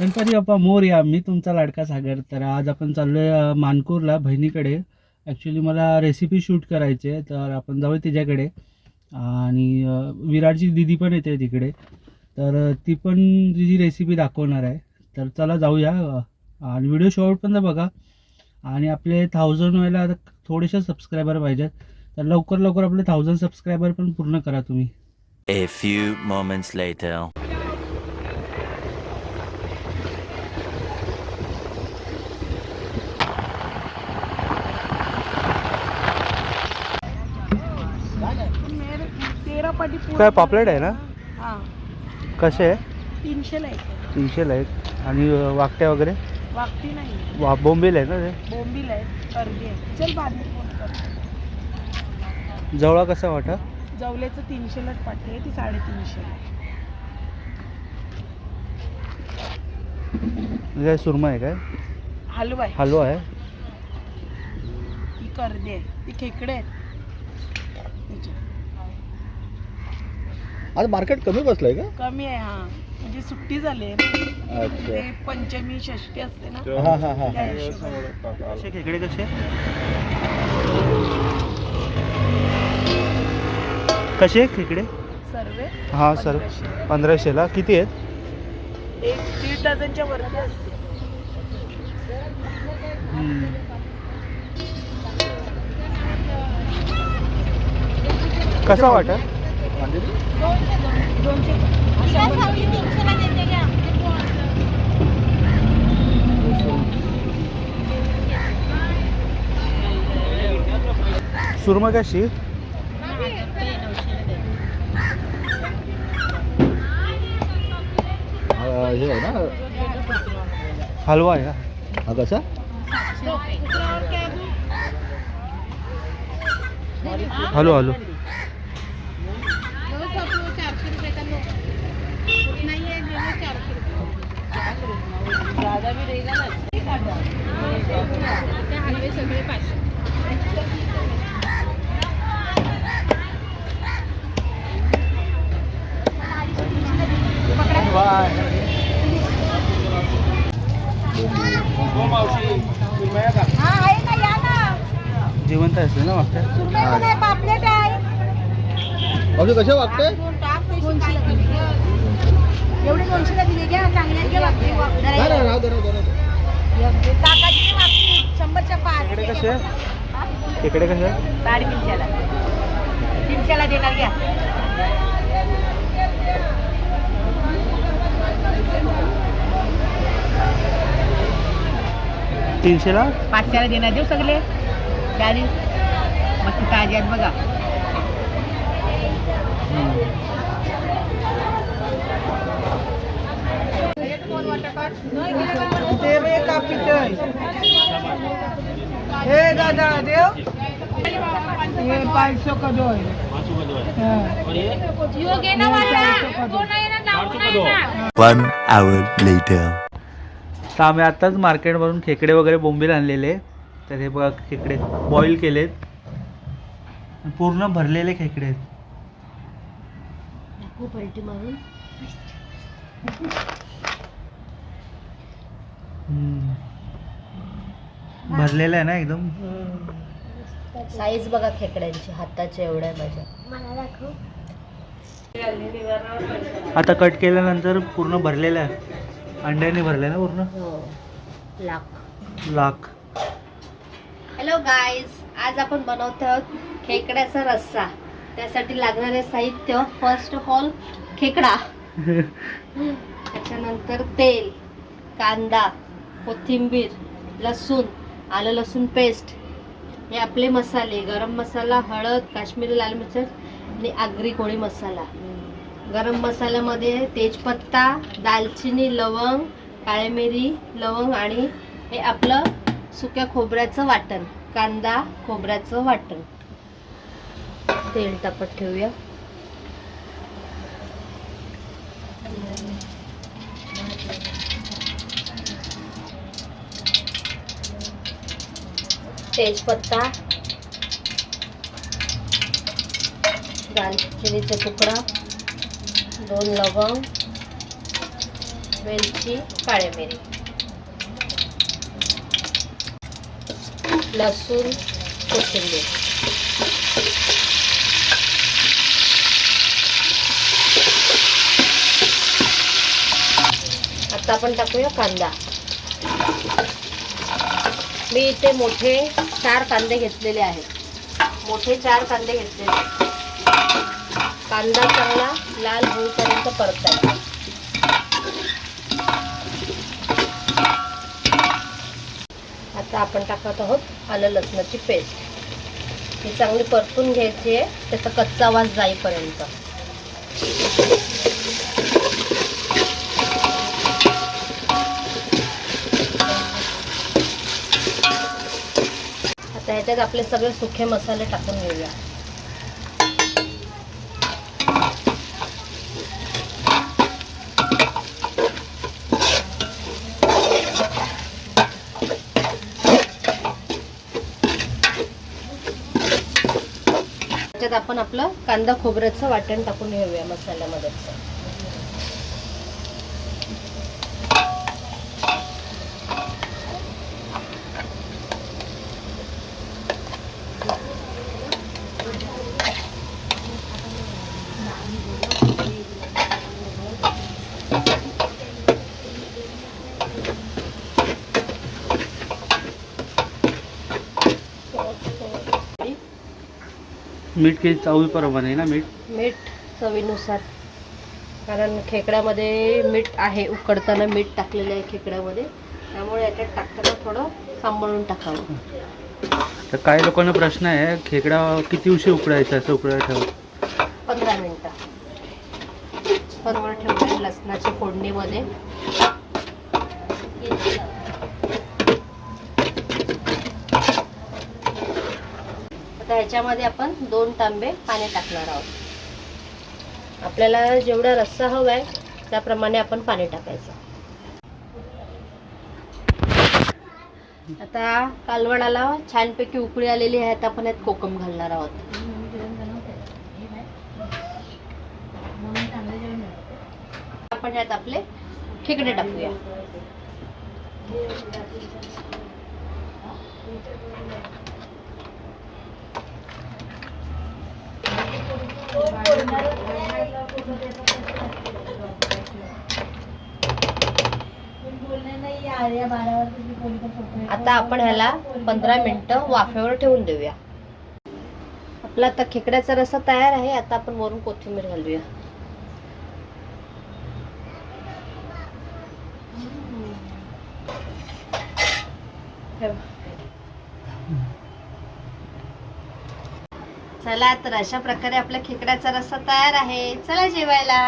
गणपती बाप्पा मोर्या मी तुमचा लाडका सागर. तर आज आपण चाललोय मानकूरला बहिणीकडे. ॲक्च्युली मला रेसिपी शूट करायची आहे तर आपण जाऊया तिच्याकडे. आणि विराटची दिदी पण येते तिकडे. तर ती पण तिची रेसिपी दाखवणार आहे. तर चला जाऊया. आणि व्हिडिओ शेवटपर्यंत बघा. आणि आपले थाउजंड व्हायला आता थोडेसे सबस्क्रायबर पाहिजेत. तर लवकर लवकर आपले थाउजंड सबस्क्रायबर पण पूर्ण करा तुम्ही. A few moments later. काय पापलेट आहे ना? हा. कसे आहे? तीनशेला आहे. तीनशेला आहेत आणि अ, वाकट्या वगैरे? वागती नाही. वा बोंबील आहे ना ते? बोंबील आहे अर्धी आहे. चल बाद में फोन कर. जवळा कसा वाटा? जवल्याचं तीनशेलाच पाटी आहे ती साडेतीनशे काय सुरमा आहे काय? हलवा आहे. हलवा आहे? ही कर्दी आहे. ती खेकडे आहेत. त्याच्यात. आज मार्केट कमी बसलंय का? कमी आहे हा. म्हणजे सुट्टी झाली आहे. ना. अच्छा. ते पंचमी षष्टी असते ना हा हा हा त्या हिशोबाने. कसे खेकडे कसे? कसे खेकडे? सर्वे? हां सर पंधराशे. पंधराशेला. किती आहेत? एक दीड डझनच्या वरती असते. कसा दोनशे सुरमा कशी हा, आहे ना? हलवा आहे का हा कसा? Hello hello. जिवंत असते ना मागच्या? पापलेट आहे असे कसे वागते एवढे दोनशेला दिले? घ्या चांगल्या घ्या राहू दे टाकाची मागची शंभरच्या पाच. कसे खेकडे कसे साडेतीनशेला तीनशेला देणार घ्या. तीनशेला? पाचशेला देणार देऊ सगळे. चाळीस मग ताजी आहेत बघा. देव का पितळ हे दादा देव. हे पाचशे का दो One hour later. तर आम्ही आत्ताच मार्केटवरून खेकडे वगैरे बोंबील आणलेले. तर हे बघा खेकडे बॉईल केलेत. पूर्ण भरलेले खेकडे आहेत. भरलेलं आहे ना एकदम? साईज बघा खेकड्यांची हाताच्या एवढ्या माझ्या. आता कट केल्यानंतर पूर्ण भरलेलं आहे. अंड्याने भरलं ना पूर्ण? हो. लाख. लाख. हॅलो गाईज आज आपण बनवतो आहोत खेकड्याचा रस्सा. त्यासाठी लागणारे साहित्य फर्स्ट ऑफ ऑल खेकडा. त्याच्यानंतर तेल कांदा. कोथिंबीर लसूण आलं लसूण पेस्ट हे आपले मसाले गरम मसाला हळद काश्मीरी लाल मिरच आणि आगरी कोळी मसाला. गरम मसाल्यामध्ये तेजपत्ता दालचिनी लवंग काळी मिरी लवंग आणि हे आपलं सुक्या खोबऱ्याचं वाटण कांदा खोबऱ्याचं वाटण. तेल तापत ठेवूया. तेजपत्ता. दालचिनीचा तुकडा. दोन लवंग. वेलची काळी मिरी. लसूण कोथिंबीर आता आपण टाकूया कांदा. मी इथे मोठे चार कांदे घेतलेले आहेत. मोठे चार कांदे घेतलेले कांदा चांगला लाल होईपर्यंत परतायचा. आता आपण टाकत आहोत आलं लसणाची पेस्ट. ही चांगली परतून घ्यायची आहे. त्याचा कच्चा वास जाईपर्यंत. त्यात आपले सगळे सुखे मसाले टाकून घेऊया. त्याच्यात आपण आपलं कांदा खोबऱ्याचं वाटण टाकून घेऊया मसाल्यामध्ये. मीठ काही चवीप्रमाणे ना मीठ? मीठ चवीनुसार. कारण खेकड्यामध्ये मीठ आहे उकडताना मीठ टाकलेलं आहे खेकड्यामध्ये. त्यामुळे याच्यात टाकताना थोडं सांभाळून टाकावं. तर काही लोकांना प्रश्न आहे खेकडा किती उशीर उकडायचा असं उकडायला ठेवा. पंधरा मिनटं. बरोबर ठेवलं लसणाच्या फोडणीमध्ये. आता ह्याच्यामध्ये आपण दोन तांबे पाणी टाकणार आहोत. आपल्याला जेवढा रस्सा हवा आहे त्याप्रमाणे आपण पाणी टाकायचं. आता कालवणाला छानपैकी उकळी आलेली आहे आता आपण यात कोकम घालणार आहोत. आपण यात आपले खेकडे टाकूया. आता आपण ह्याला पंधरा मिनिटं वाफेवर ठेवून देऊया. आपला आता खेकड्याचा रसा तयार आहे आता आपण वरून कोथिंबीर घालूया. चला तर अशा प्रकारे आपल्या खेकड्याचा रस्सा तयार आहे. चला जेवायला.